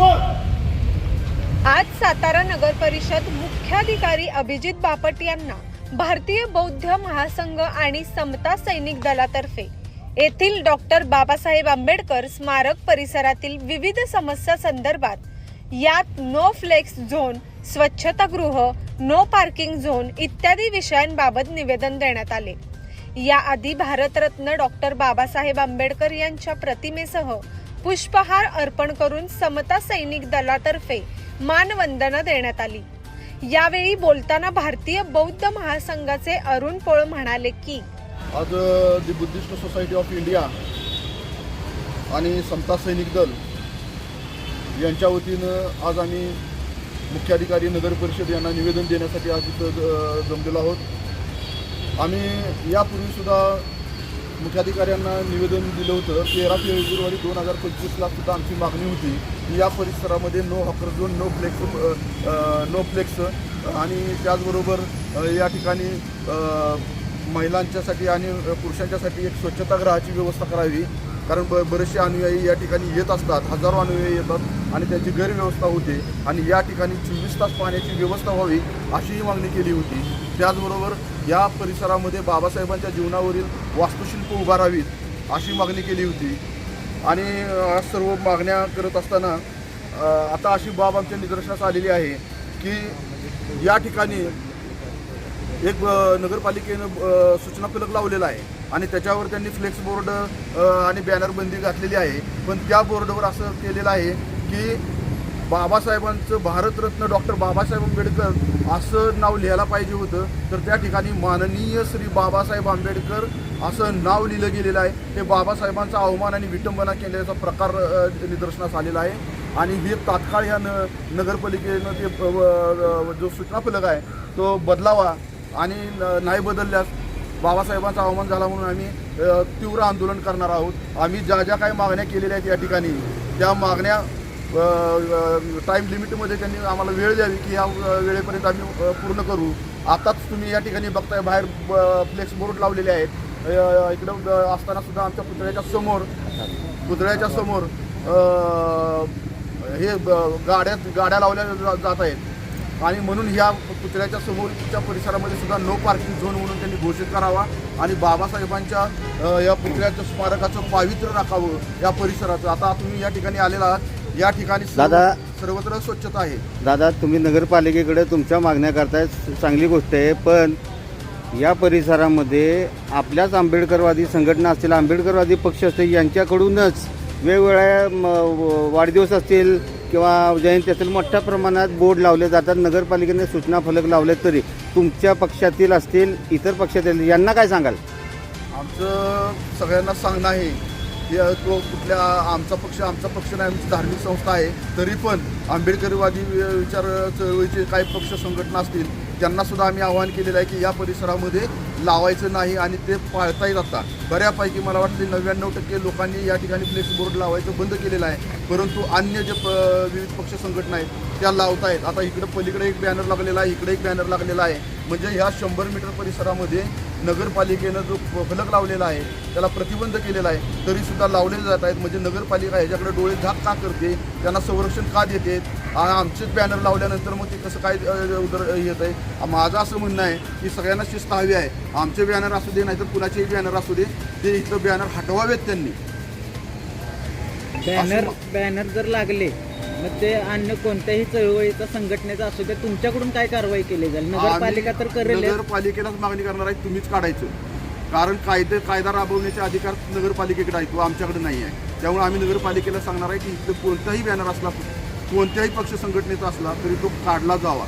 आज सातारा नगर परिषद मुख्याधिकारी अभिजित बापट यांना भारतीय बौद्ध महासंघ आणि समता सैनिक दलातर्फे येथील डॉक्टर बाबासाहेब आंबेडकर स्मारक परिसरातील विविध समस्या संदर्भात यात नो फ्लेक्स झोन स्वच्छतागृह नो पार्किंग झोन इत्यादी विषयांबाबत निवेदन देण्यात आले. याआधी भारतरत्न डॉक्टर बाबासाहेब आंबेडकर यांच्या प्रतिमेसह पुष्पहार अर्पण करून समता सैनिक दलातर्फे मानवंदना देण्यात आली. यावेळी बोलताना भारतीय बौद्ध महासंघाचे अरुण पोळ म्हणाले की आज the Buddhist society of India आणि समता सैनिक दल यांच्या वतीनं आज आम्ही मुख्याधिकारी नगर परिषद यांना निवेदन देण्यासाठी आज इथं जमलेलो आहोत. आम्ही यापूर्वीसुद्धा मुख्याधिकाऱ्यांना निवेदन दिलं होतं तेरा फेब्रुवारी दोन हजार पंचवीसला सुद्धा आमची मागणी होती. की या परिसरामध्ये no hawker zone no flex no flex आणि त्याचबरोबर या ठिकाणी महिलांच्यासाठी आणि पुरुषांच्यासाठी एक स्वच्छतागृहाची व्यवस्था करावी. कारण ब बरेचसे अनुयायी या ठिकाणी येत असतात हजारो अनुयायी येतात आणि त्यांची गैरव्यवस्था होते आणि या ठिकाणी चोवीस तास पाण्याची व्यवस्था व्हावी अशीही मागणी केली होती. त्याचबरोबर या परिसरामध्ये बाबासाहेबांच्या जीवनावरील वास्तुशिल्प उभारावीत अशी मागणी केली होती. आणि सर्व मागण्या करत असताना आता अशी बाब आमच्या निदर्शनास आलेली आहे की या ठिकाणी एक नगरपालिकेनं सूचना फलक लावलेला आहे. आणि त्याच्यावर त्यांनी फ्लेक्स बोर्ड आणि बॅनरबंदी घातलेली आहे. पण त्या बोर्डवर असं केलेलं आहे की बाबासाहेबांचं भारतरत्न डॉक्टर बाबासाहेब आंबेडकर असं नाव लिहायला पाहिजे होतं. तर त्या ठिकाणी माननीय श्री बाबासाहेब आंबेडकर असं नाव लिहिलं गेलेलं आहे. हे बाबासाहेबांचा अवमान आणि विटंबना केल्याचा प्रकार निदर्शनास आलेला आहे. आणि हे तात्काळ ह्या न नगरपालिकेनं ते जो सूचना फलक आहे तो बदलावा आणि न- नाही बदलल्यास बाबासाहेबांचा अवमान झाला म्हणून आम्ही तीव्र आंदोलन करणार आहोत. आम्ही ज्या ज्या काही मागण्या केलेल्या आहेत या ठिकाणी त्या मागण्या टाईम लिमिटमध्ये त्यांनी आम्हाला वेळ द्यावी की या वेळेपर्यंत आम्ही पूर्ण करू. आताच तुम्ही या ठिकाणी बघताय बाहेर फ्लेक्स बोर्ड लावलेले आहेत. इकडं असताना सुद्धा आमच्या पुतळ्याच्या समोर पुतळ्याच्या समोर हे ब- गाड्या गाड्या लावल्या जा- जात आहेत. आणि म्हणून या पुतळ्याच्या समोरच्या परिसरामध्ये सुद्धा नो पार्किंग झोन म्हणून त्यांनी घोषित करावा. आणि बाबासाहेबांच्या या पुतळ्याच्या स्मारकाचं पावित्र्य राखावं या परिसराचं. आता तुम्ही या ठिकाणी आलेला आहात. या ठिकाणी दादा- सर्वत्र स्वच्छता आहे. दादा तुम्ही नगरपालिकेकडे तुमच्या मागण्या करताय. चांगली गोष्ट आहे. पण या परिसरामध्ये आपल्याच आंबेडकरवादी संघटना असतील आंबेडकरवादी पक्ष असतील यांच्याकडूनच वेगवेगळ्या वाढदिवस असतील किंवा जयंती असतील मोठ्या प्रमाणात बोर्ड लावले जातात नगरपालिकेने सूचना फलक लावले तरी. तुमच्या पक्षातील असतील इतर पक्षातील यांना काय सांगाल? आमचं सगळ्यांना सांगणं आहे की तो कुठल्या आमचा पक्ष आमचा पक्ष नाही आमची धार्मिक संस्था आहे तरी पण आंबेडकरवादी वि- विचार चळवळीचे काही पक्ष संघटना असतील त्यांनासुद्धा आम्ही आवाहन केलेलं आहे की या परिसरामध्ये लावायचं नाही आणि ते पाळताही आता बऱ्यापैकी मला वाटतं नव्याण्णव टक्के लोकांनी या ठिकाणी फ्लेक्स बोर्ड लावायचं बंद केलेलं आहे. परंतु अन्य जे प विविध पक्ष संघटना आहेत त्या लावतायत. आता इकडं पलीकडे एक बॅनर लागलेला आहे इकडे एक बॅनर लागलेला आहे. म्हणजे ह्या शंभर मीटर परिसरामध्ये नगरपालिकेनं जो फलक लावलेला आहे त्याला प्रतिबंध केलेला आहे तरी सुद्धा लावलेले जात आहेत. म्हणजे नगरपालिका ह्याच्याकडे डोळे झाक का करते त्यांना संरक्षण का देते? आ- आमचेच बॅनर लावल्यानंतर मग ते कसं काय उदर येत आहे? माझं असं म्हणणं आहे की सगळ्यांना शिस्त हवी आहे. आमचे बॅनर असू दे नाहीतर कुणाचेही बॅनर असू दे ते इथं बॅनर हटवावेत त्यांनी. बॅनर बॅनर जर लागले मग ते अन्य कोणत्याही चळवळीचा संघटनेचा असू दे तुमच्याकडून काय कारवाई केली जाईल? नगरपालिका तर करेल. नगरपालिकेलाच मागणी करणार आहे तुम्हीच काढायचं. कारण कायदे कायदा राबवण्याचे अधिकार नगरपालिकेकडे आहेत तो आमच्याकडे नाही आहे. त्यामुळे आम्ही नगरपालिकेला सांगणार आहे की इथं कोणताही बॅनर असला कोणत्याही पक्ष संघटनेचा असला तरी तो काढला जावा.